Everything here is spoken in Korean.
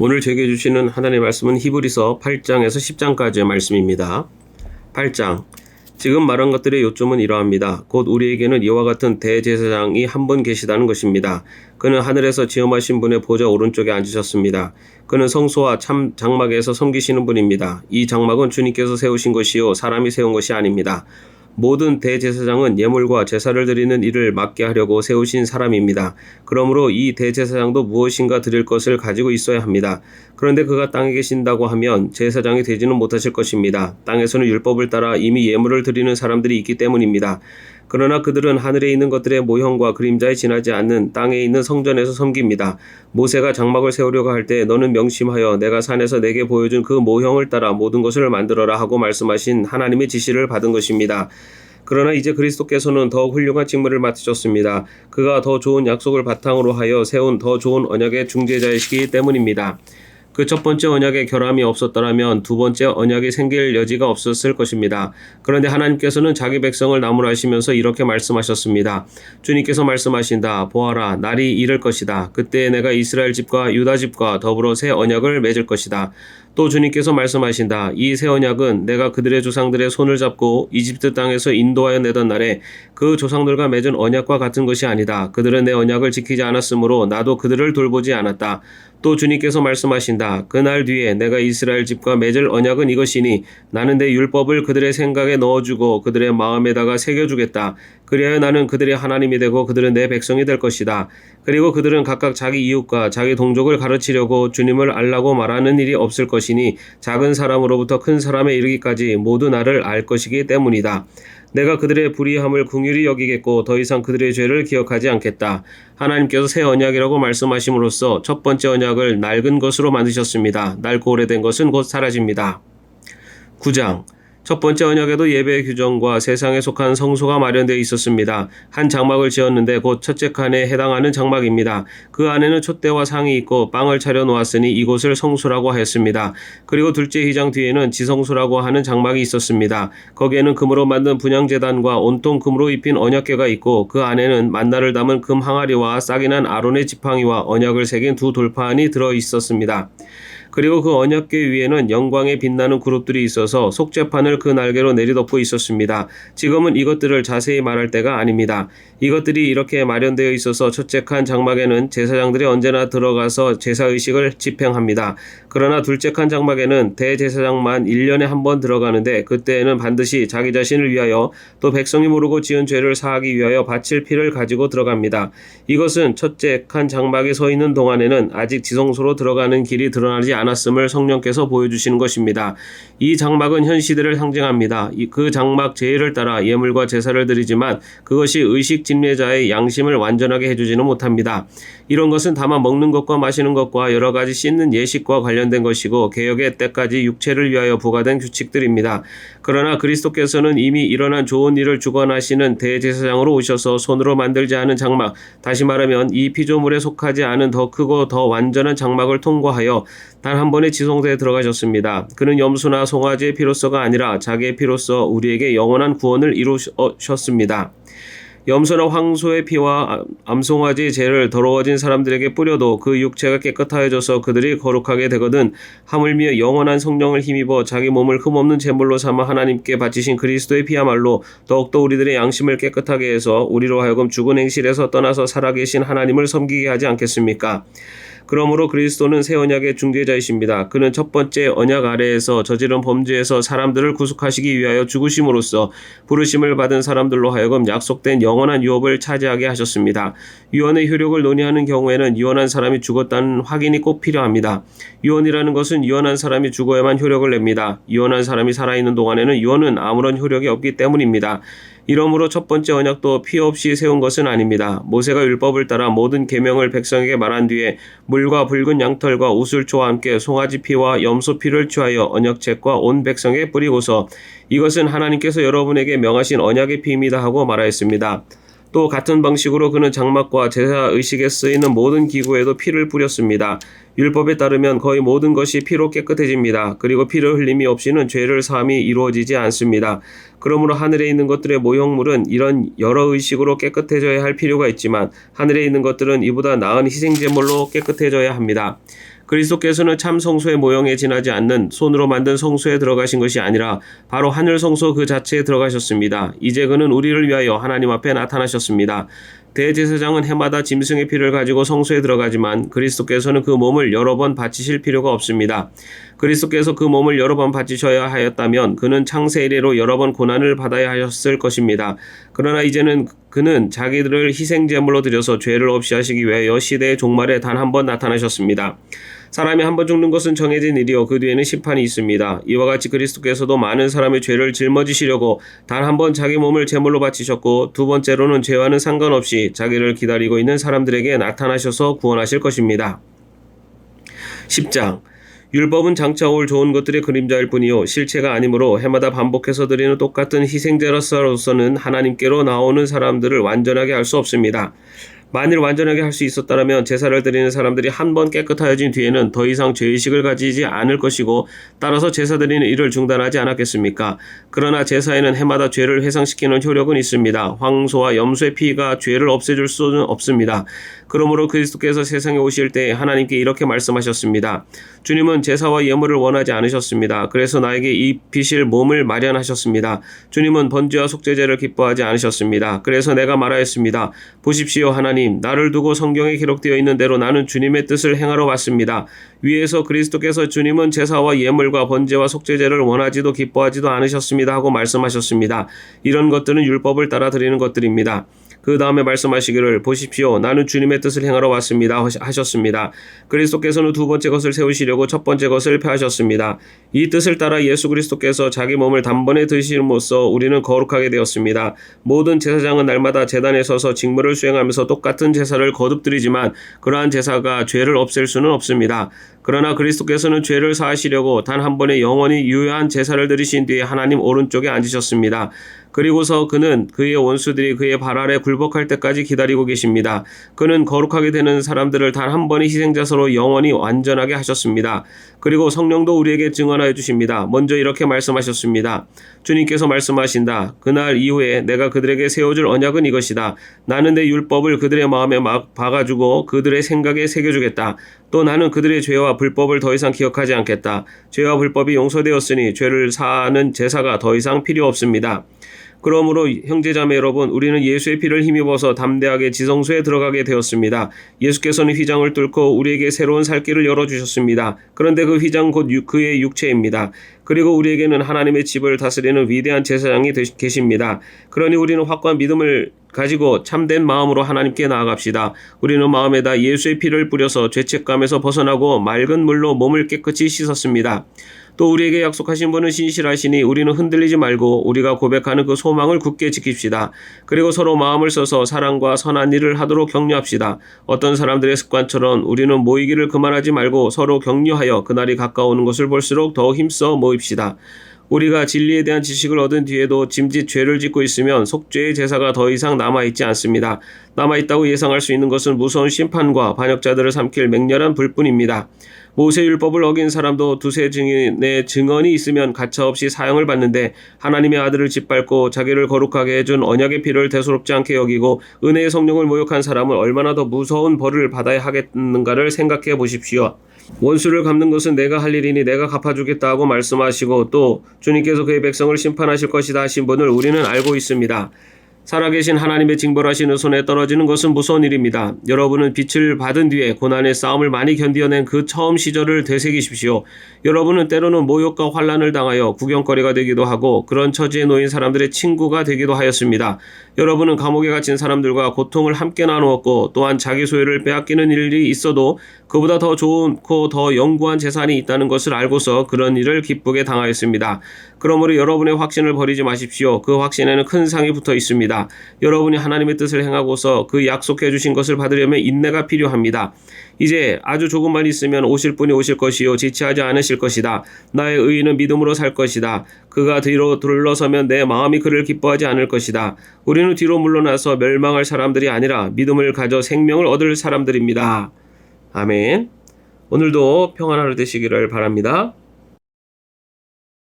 오늘 제게 주시는 하나님의 말씀은 히브리서 8장에서 10장까지의 말씀입니다. 8장 지금 말한 것들의 요점은 이러합니다. 곧 우리에게는 이와 같은 대제사장이 한 분 계시다는 것입니다. 그는 하늘에서 지엄하신 분의 보좌 오른쪽에 앉으셨습니다. 그는 성소와 참 장막에서 섬기시는 분입니다. 이 장막은 주님께서 세우신 것이요 사람이 세운 것이 아닙니다. 모든 대제사장은 예물과 제사를 드리는 일을 맡게 하려고 세우신 사람입니다. 그러므로 이 대제사장도 무엇인가 드릴 것을 가지고 있어야 합니다. 그런데 그가 땅에 계신다고 하면 제사장이 되지는 못하실 것입니다. 땅에서는 율법을 따라 이미 예물을 드리는 사람들이 있기 때문입니다. 그러나 그들은 하늘에 있는 것들의 모형과 그림자에 지나지 않는 땅에 있는 성전에서 섬깁니다. 모세가 장막을 세우려고 할 때 너는 명심하여 내가 산에서 내게 보여준 그 모형을 따라 모든 것을 만들어라 하고 말씀하신 하나님의 지시를 받은 것입니다. 그러나 이제 그리스도께서는 더욱 훌륭한 직무를 맡으셨습니다. 그가 더 좋은 약속을 바탕으로 하여 세운 더 좋은 언약의 중재자이시기 때문입니다. 그 첫 번째 언약에 결함이 없었더라면 두 번째 언약이 생길 여지가 없었을 것입니다. 그런데 하나님께서는 자기 백성을 나무라시면서 이렇게 말씀하셨습니다. 주님께서 말씀하신다. 보아라, 날이 이를 것이다. 그때 내가 이스라엘 집과 유다 집과 더불어 새 언약을 맺을 것이다. 또 주님께서 말씀하신다. 이 새 언약은 내가 그들의 조상들의 손을 잡고 이집트 땅에서 인도하여 내던 날에 그 조상들과 맺은 언약과 같은 것이 아니다. 그들은 내 언약을 지키지 않았으므로 나도 그들을 돌보지 않았다. 또 주님께서 말씀하신다. 그날 뒤에 내가 이스라엘 집과 맺을 언약은 이것이니 나는 내 율법을 그들의 생각에 넣어주고 그들의 마음에다가 새겨주겠다. 그리하여 나는 그들의 하나님이 되고 그들은 내 백성이 될 것이다. 그리고 그들은 각각 자기 이웃과 자기 동족을 가르치려고 주님을 알라고 말하는 일이 없을 것이니 작은 사람으로부터 큰 사람에 이르기까지 모두 나를 알 것이기 때문이다. 내가 그들의 불의함을 궁휼히 여기겠고 더 이상 그들의 죄를 기억하지 않겠다. 하나님께서 새 언약이라고 말씀하심으로써 첫 번째 언약을 낡은 것으로 만드셨습니다. 낡고 오래된 것은 곧 사라집니다. 9장 첫 번째 언약에도 예배 규정과 세상에 속한 성소가 마련되어 있었습니다. 한 장막을 지었는데 곧 첫째 칸에 해당하는 장막입니다. 그 안에는 촛대와 상이 있고 빵을 차려 놓았으니 이곳을 성소라고 하였습니다. 그리고 둘째 휘장 뒤에는 지성소라고 하는 장막이 있었습니다. 거기에는 금으로 만든 분향재단과 온통 금으로 입힌 언약궤가 있고 그 안에는 만나를 담은 금 항아리와 싹이 난 아론의 지팡이와 언약을 새긴 두 돌판이 들어 있었습니다. 그리고 그 언약궤 위에는 영광에 빛나는 그룹들이 있어서 속죄판을 그 날개로 내리덮고 있었습니다. 지금은 이것들을 자세히 말할 때가 아닙니다. 이것들이 이렇게 마련되어 있어서 첫째 칸 장막에는 제사장들이 언제나 들어가서 제사의식을 집행합니다. 그러나 둘째 칸 장막에는 대제사장만 1년에 한 번 들어가는데 그때에는 반드시 자기 자신을 위하여 또 백성이 모르고 지은 죄를 사하기 위하여 바칠 피를 가지고 들어갑니다. 이것은 첫째 칸 장막에 서 있는 동안에는 아직 지성소로 들어가는 길이 드러나지 않았 음을 성령께서 보여주시는 것입니다. 이 장막은 현 시대를 상징합니다. 그 장막 제의를 따라 예물과 제사를 드리지만 그것이 의식 진례자의 양심을 완전하게 해주지는 못합니다. 이런 것은 다만 먹는 것과 마시는 것과 여러 가지 씻는 예식과 관련된 것이고 개혁의 때까지 육체를 위하여 부과된 규칙들입니다. 그러나 그리스도께서는 이미 일어난 좋은 일을 주관하시는 대제사장으로 오셔서 손으로 만들지 않은 장막, 다시 말하면 이 피조물에 속하지 않은 더 크고 더 완전한 장막을 통과하여 단 한 번의 지성소에 들어가셨습니다. 그는 염소나 송아지의 피로서가 아니라 자기의 피로서 우리에게 영원한 구원을 이루셨습니다. 염소나 황소의 피와 암송아지의 죄를 더러워진 사람들에게 뿌려도 그 육체가 깨끗하여져서 그들이 거룩하게 되거든 하물며 영원한 성령을 힘입어 자기 몸을 흠없는 제물로 삼아 하나님께 바치신 그리스도의 피야말로 더욱더 우리들의 양심을 깨끗하게 해서 우리로 하여금 죽은 행실에서 떠나서 살아계신 하나님을 섬기게 하지 않겠습니까? 그러므로 그리스도는 새 언약의 중재자이십니다. 그는 첫 번째 언약 아래에서 저지른 범죄에서 사람들을 구속하시기 위하여 죽으심으로써 부르심을 받은 사람들로 하여금 약속된 영원한 유업을 차지하게 하셨습니다. 유언의 효력을 논의하는 경우에는 유언한 사람이 죽었다는 확인이 꼭 필요합니다. 유언이라는 것은 유언한 사람이 죽어야만 효력을 냅니다. 유언한 사람이 살아있는 동안에는 유언은 아무런 효력이 없기 때문입니다. 이러므로 첫 번째 언약도 피 없이 세운 것은 아닙니다. 모세가 율법을 따라 모든 계명을 백성에게 말한 뒤에 물과 붉은 양털과 우슬초와 함께 송아지 피와 염소 피를 취하여 언약책과 온 백성에 뿌리고서 이것은 하나님께서 여러분에게 명하신 언약의 피입니다 하고 말하였습니다. 또 같은 방식으로 그는 장막과 제사 의식에 쓰이는 모든 기구에도 피를 뿌렸습니다. 율법에 따르면 거의 모든 것이 피로 깨끗해집니다. 그리고 피를 흘림이 없이는 죄를 사함이 이루어지지 않습니다. 그러므로 하늘에 있는 것들의 모형물은 이런 여러 의식으로 깨끗해져야 할 필요가 있지만 하늘에 있는 것들은 이보다 나은 희생제물로 깨끗해져야 합니다. 그리스도께서는 참 성소의 모형에 지나지 않는 손으로 만든 성소에 들어가신 것이 아니라 바로 하늘 성소 그 자체에 들어가셨습니다. 이제 그는 우리를 위하여 하나님 앞에 나타나셨습니다. 대제사장은 해마다 짐승의 피를 가지고 성소에 들어가지만 그리스도께서는 그 몸을 여러 번 바치실 필요가 없습니다. 그리스도께서 그 몸을 여러 번 바치셔야 하였다면 그는 창세 이래로 여러 번 고난을 받아야 하였을 것입니다. 그러나 이제는 그는 자기들을 희생 제물로 드려서 죄를 없이 하시기 위하여 시대의 종말에 단 한 번 나타나셨습니다. 사람이 한 번 죽는 것은 정해진 일이요 그 뒤에는 심판이 있습니다. 이와 같이 그리스도께서도 많은 사람의 죄를 짊어지시려고 단 한 번 자기 몸을 제물로 바치셨고 두 번째로는 죄와는 상관없이 자기를 기다리고 있는 사람들에게 나타나셔서 구원하실 것입니다. 10장 율법은 장차 올 좋은 것들의 그림자일 뿐이요 실체가 아니므로 해마다 반복해서 드리는 똑같은 희생제로서는 하나님께로 나오는 사람들을 완전하게 할 수 없습니다. 만일 완전하게 할 수 있었다면 제사를 드리는 사람들이 한 번 깨끗하여진 뒤에는 더 이상 죄의식을 가지지 않을 것이고 따라서 제사 드리는 일을 중단하지 않았겠습니까? 그러나 제사에는 해마다 죄를 회상시키는 효력은 있습니다. 황소와 염소의 피가 죄를 없애줄 수는 없습니다. 그러므로 그리스도께서 세상에 오실 때 하나님께 이렇게 말씀하셨습니다. 주님은 제사와 예물을 원하지 않으셨습니다. 그래서 나에게 입히실 몸을 마련하셨습니다. 주님은 번제와 속죄제를 기뻐하지 않으셨습니다. 그래서 내가 말하였습니다. 보십시오 하나님 나를 두고 성경에 기록되어 있는 대로 나는 주님의 뜻을 행하러 왔습니다. 위에서 그리스도께서 주님은 제사와 예물과 번제와 속죄제를 원하지도 기뻐하지도 않으셨습니다 하고 말씀하셨습니다. 이런 것들은 율법을 따라 드리는 것들입니다. 그 다음에 말씀하시기를 보십시오. 나는 주님의 뜻을 행하러 왔습니다. 하셨습니다. 그리스도께서는 두 번째 것을 세우시려고 첫 번째 것을 폐하셨습니다. 이 뜻을 따라 예수 그리스도께서 자기 몸을 단번에 드심으로써 우리는 거룩하게 되었습니다. 모든 제사장은 날마다 재단에 서서 직무를 수행하면서 똑같은 제사를 거듭드리지만 그러한 제사가 죄를 없앨 수는 없습니다. 그러나 그리스도께서는 죄를 사하시려고 단 한 번의 영원히 유효한 제사를 드리신 뒤에 하나님 오른쪽에 앉으셨습니다. 그리고서 그는 그의 원수들이 그의 발 아래 굴복할 때까지 기다리고 계십니다. 그는 거룩하게 되는 사람들을 단 한 번의 희생자서로 영원히 완전하게 하셨습니다. 그리고 성령도 우리에게 증언하여 주십니다. 먼저 이렇게 말씀하셨습니다. 주님께서 말씀하신다. 그날 이후에 내가 그들에게 세워줄 언약은 이것이다. 나는 내 율법을 그들의 마음에 막 박아주고 그들의 생각에 새겨주겠다. 또 나는 그들의 죄와 불법을 더 이상 기억하지 않겠다. 죄와 불법이 용서되었으니 죄를 사하는 제사가 더 이상 필요 없습니다. 그러므로 형제자매 여러분, 우리는 예수의 피를 힘입어서 담대하게 지성소에 들어가게 되었습니다. 예수께서는 휘장을 뚫고 우리에게 새로운 살 길을 열어주셨습니다. 그런데 그 휘장 곧 유- 그의 육체입니다. 그리고 우리에게는 하나님의 집을 다스리는 위대한 제사장이 계십니다. 그러니 우리는 확고한 믿음을 가지고 참된 마음으로 하나님께 나아갑시다. 우리는 마음에다 예수의 피를 뿌려서 죄책감에서 벗어나고 맑은 물로 몸을 깨끗이 씻었습니다. 또 우리에게 약속하신 분은 신실하시니 우리는 흔들리지 말고 우리가 고백하는 그 소망을 굳게 지킵시다. 그리고 서로 마음을 써서 사랑과 선한 일을 하도록 격려합시다. 어떤 사람들의 습관처럼 우리는 모이기를 그만하지 말고 서로 격려하여 그날이 가까우는 것을 볼수록 더 힘써 모입시다. 우리가 진리에 대한 지식을 얻은 뒤에도 짐짓 죄를 짓고 있으면 속죄의 제사가 더 이상 남아있지 않습니다. 남아있다고 예상할 수 있는 것은 무서운 심판과 반역자들을 삼킬 맹렬한 불뿐입니다. 모세율법을 어긴 사람도 두세 증인의 증언이 있으면 가차없이 사형을 받는데 하나님의 아들을 짓밟고 자기를 거룩하게 해준 언약의 피를 대수롭지 않게 여기고 은혜의 성령을 모욕한 사람은 얼마나 더 무서운 벌을 받아야 하겠는가를 생각해 보십시오. 원수를 갚는 것은 내가 할 일이니 내가 갚아주겠다 하고 말씀하시고 또 주님께서 그의 백성을 심판하실 것이다 하신 분을 우리는 알고 있습니다. 살아계신 하나님의 징벌하시는 손에 떨어지는 것은 무서운 일입니다. 여러분은 빛을 받은 뒤에 고난의 싸움을 많이 견디어낸 그 처음 시절을 되새기십시오. 여러분은 때로는 모욕과 환란을 당하여 구경거리가 되기도 하고 그런 처지에 놓인 사람들의 친구가 되기도 하였습니다. 여러분은 감옥에 갇힌 사람들과 고통을 함께 나누었고 또한 자기 소유를 빼앗기는 일이 있어도 그보다 더 좋고 더 영구한 재산이 있다는 것을 알고서 그런 일을 기쁘게 당하였습니다. 그러므로 여러분의 확신을 버리지 마십시오. 그 확신에는 큰 상이 붙어 있습니다. 여러분이 하나님의 뜻을 행하고서 그 약속해 주신 것을 받으려면 인내가 필요합니다. 이제 아주 조금만 있으면 오실 분이 오실 것이요 지체하지 않으실 것이다. 나의 의인은 믿음으로 살 것이다. 그가 뒤로 둘러서면 내 마음이 그를 기뻐하지 않을 것이다. 우리는 뒤로 물러나서 멸망할 사람들이 아니라 믿음을 가져 생명을 얻을 사람들입니다. 아멘. 오늘도 평안한 하루 되시기를 바랍니다.